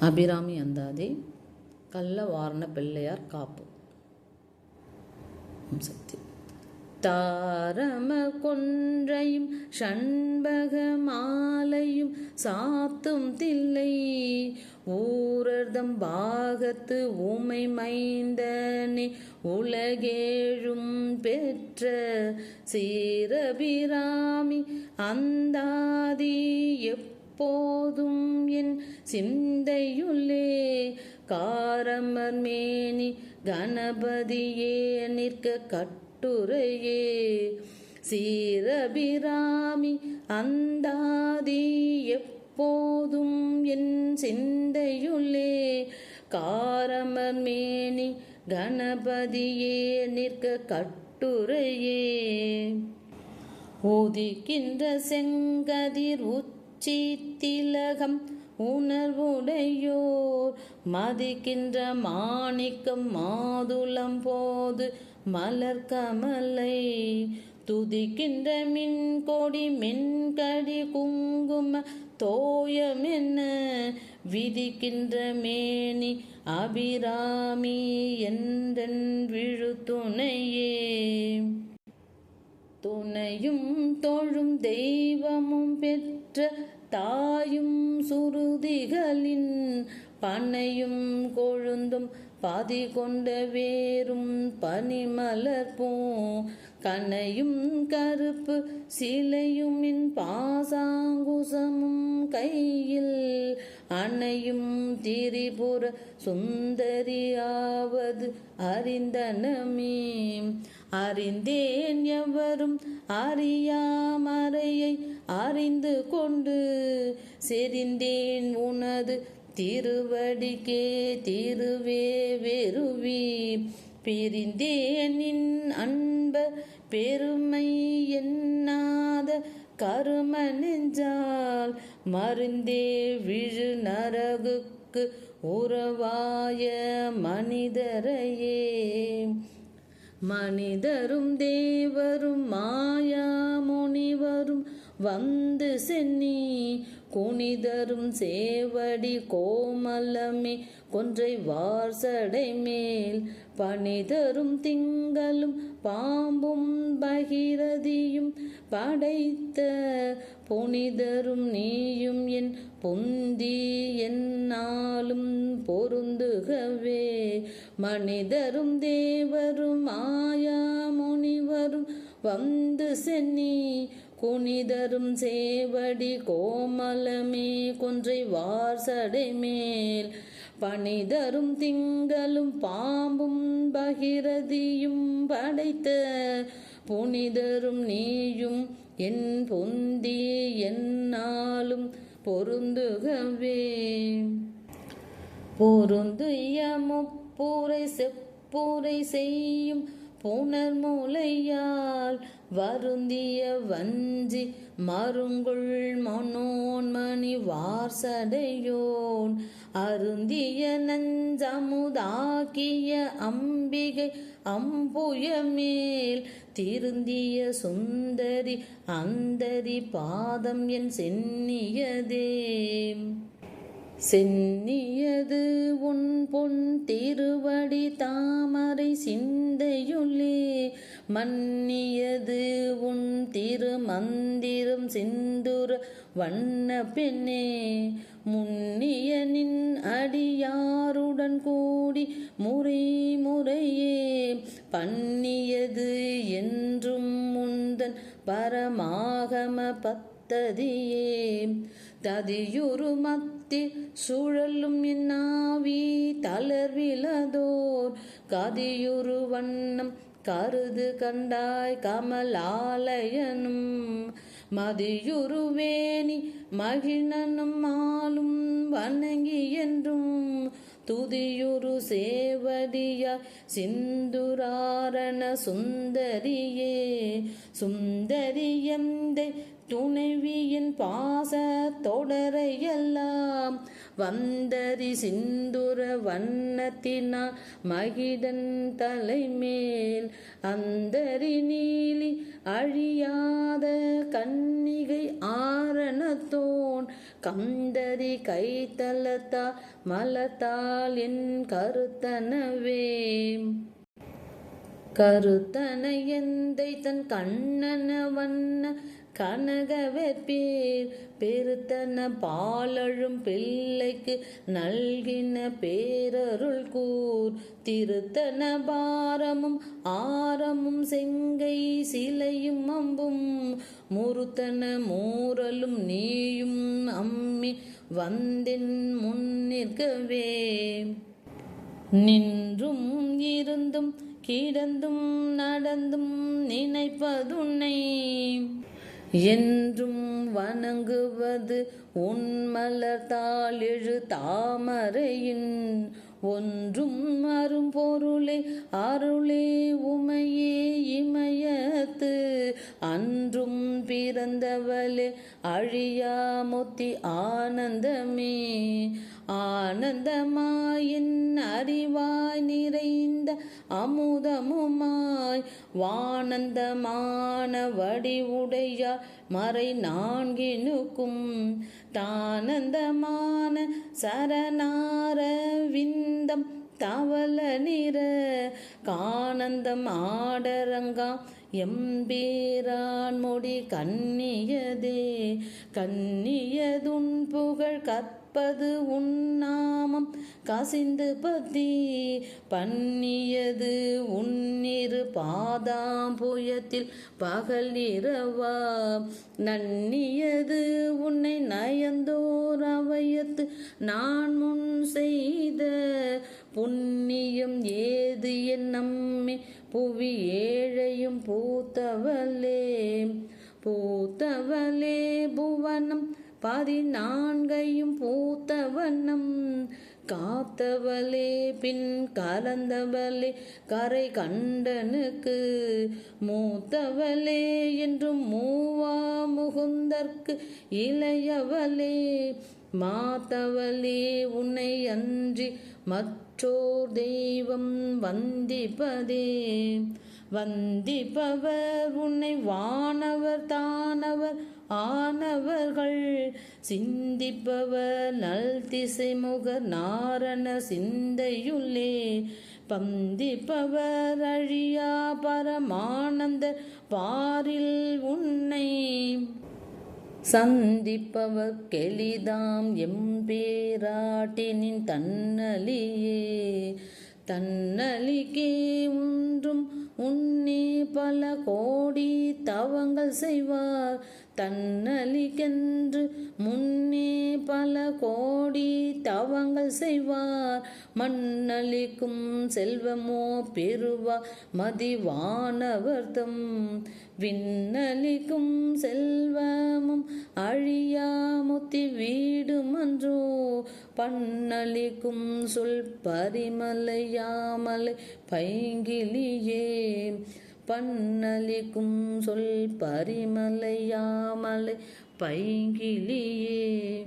அபிராமி அந்தாதி கள்ள வாரண பிள்ளையார் காப்பு. சக்தி. தாரம கொன்றையும் ஷண்பக மாலையும் சாத்தும் தில்லை ஊரர்தம் பாகத்து ஊமை மைந்தனே உலகேழும் பெற்ற சீரபிராமி அந்தாதி எப்போதும் என் சிந்தையுள்ளே. காரமர் மேனி கணபதியே நிற்க கட்டுரையே. சீரபிராமி அந்தாதி எப்போதும் என் சிந்தையுள்ளே. காரமர் மேனி கணபதியே நிற்க கட்டுரையே. உதிக்கின்ற செங்கதிர் உத் சீத்திலகம் உணர்வுடையோர் மதிக்கின்ற மாணிக்கம் மாதுளம் போது மலர் கமலை. துதிக்கின்ற மின்கொடி மென்கடி குங்கும தோயம் என்ன விதிக்கின்ற மேனி அபிராமி என்றன் விழுத்துணையே. துணையும் தொழும் தெய்வமும் பெற்ற தாயும் சுருதிகளின் பனையும் கொழுந்தும் பாதி கொண்ட வேரும் பூ. கனையும் கருப்பு சிலையும் என் பாசாங்குசமும் கையில். அணையும் திரிபுர சுந்தரியாவது அறிந்தனமே. அறிந்தேன் எவரும் அறியாமறையை அறிந்து கொண்டு செறிந்தேன் உனது திருவடிக்கே திருவே வெறுவி. பிரிந்தேனின் அன்ப பெருமை எண்ணாத கரும நெஞ்சால் மருந்தே விழு நரகுக்கு உறவாய மனிதரையே. மனிதரும் தேவரும் மாயா முனிவரும் வந்து சென்னி குனிதரும் சேவடி கோமலமே கொன்றை வார்சடை மேல் பனிதரும் திங்களும் பாம்பும் பகிரதியும் படைத்த புனிதரும் நீயும் என் பொந்தி என்னாலும் பொருந்துகவே. மனிதரும் தேவரும் ஆயா முனிவரும் வந்து சென்னி குனிதரும் சேவடி கோமலமே கொன்றை வார்சடை மேல். பணிதரும் திங்களும் பாம்பும் பகிரதியும் படைத்த. புனிதரும் நீயும் என் பொந்தி என்னாலும் பொருந்துகவே. பொருந்துய முப்பூரை செப்பூரை செய்யும் புனர்முலையால் வருந்திய வஞ்சி மருங்குள் மனோன்மணி வார்சடையோன். அருந்திய நஞ்சமுதாக்கிய அம்பிகை அம்புயமேல் திருந்திய சுந்தரி அந்தரி பாதம் என் சென்னியதே. சென்னியது உன் பொன் திருவடி தாமரை சிந்தையுள்ளே மன்னியது உன் திருமந்திரம் சிந்துர வண்ண பெண்ணே முன்னிய நின் அடியாருடன் கூடி முறை முறையே பண்ணியது என்றும் முந்தன் பரமாகம பத்ததியே. ததியுரு மத்த சுழலும் என்னாவி தளர்விலதோர் கதியுரு வண்ணம் கருது கண்டாய் கமலாலயனும். மதியுருவேணி மகிழனும் ஆளும் வணங்கி என்றும். துதியுரு சேவடிய சிந்துராரண சுந்தரியே. சுந்தரியந்தை துணைவியின் பாச தொடரையெல்லாம் வந்தரி சிந்துர வண்ணத்தினார் மகிதன் தலைமேல் அந்தரி நீலி அழியாத கன்னிகை ஆரணத்தோன் கந்தரி கைத்தலத்தா மலத்தால் என் கருத்தனவே. கருத்தன எந்தை தன் கண்ணன வண்ண கனகவெற்பேர் பெருத்தன பாலழும் பிள்ளைக்கு நல்கின பேரருள் கூர். திருத்தன பாரமும் ஆரமும் செங்கை சிலையும் அம்பும். முருத்தன மூரலும் நீயும் அம்மி வந்தின் முன்னிற்கவே நின்றும் இருந்தும் கிடந்தும் நடந்தும் நினைப்பதுன்னை என்றும் வணங்குவது உன்மலர்த்தாள் எழு தாமரையின் ஒன்றும் அரும்பொருளே அருளே உமையே இமயத்து. அன்றும் பிறந்தவளே அழியா முத்தி ஆனந்தமே. ஆனந்தமாயின் அறிவாய் நிறைந்த அமுதமுமாய் வானந்தமான வடிவுடையார் மறை நான்கினுக்கும் தானந்தமான சரணார விந்தம் தவள நிற கானந்தம் ஆடரங்கா எம்பீரான் முடி கண்ணியதே கண்ணியதுன் புகழ் கத் கற்பது உன்னாமம் கசிந்து பத்தி பண்ணியது உன்னிரு பாதாம் புயத்தில் பகல் இரவா. நன்னியது உன்னை நயந்தோர் அவையத்து. நான் முன் செய்த புண்ணியம் ஏது என் நம்மி. புவி ஏழையும் பூத்தவளே. பூத்தவளே புவனம். பதினான்கையும் பூத்த வண்ணம். காத்தவளே பின் கலந்தவளே கரை கண்டனுக்கு. மூத்தவளே என்றும் மூவா முகுந்தற்கு இளையவளே. மாத்தவளே உன்னை அன்றி மற்றோர் தெய்வம் வந்திப்பதே. வந்திப்பவர் உன்னை வானவர் தானவர் ஆனவர்கள். சிந்திப்பவர் நல் திசைமுகர் நாரண சிந்தையுள்ளே. பந்திப்பவர் அழியா பரமானந்த பாரில் உன்னை. சந்திப்பவர் கெளிதாம் எம்பேராட்டினின் தன்னலியே. தன்னலிக்கே ஒன்றும் உன்னே பல கோடி தவங்கள் செய்வார். தன்னலிக்கென்று கோடி தவங்கள் செய்வார். மண்ணளிக்கும் செல்வமோ பெறுவா மதிவானவர்தம். விண்ணளிக்கும் செல்வமும் அழியா முத்தி வீடுமன்றோ. பண்ணளிக்கும் சொல் பரிமலையாமலை பைங்கிலியே. பண்ணளிக்கும் சொல் பரிமலையாமலை பைங்கிலியே.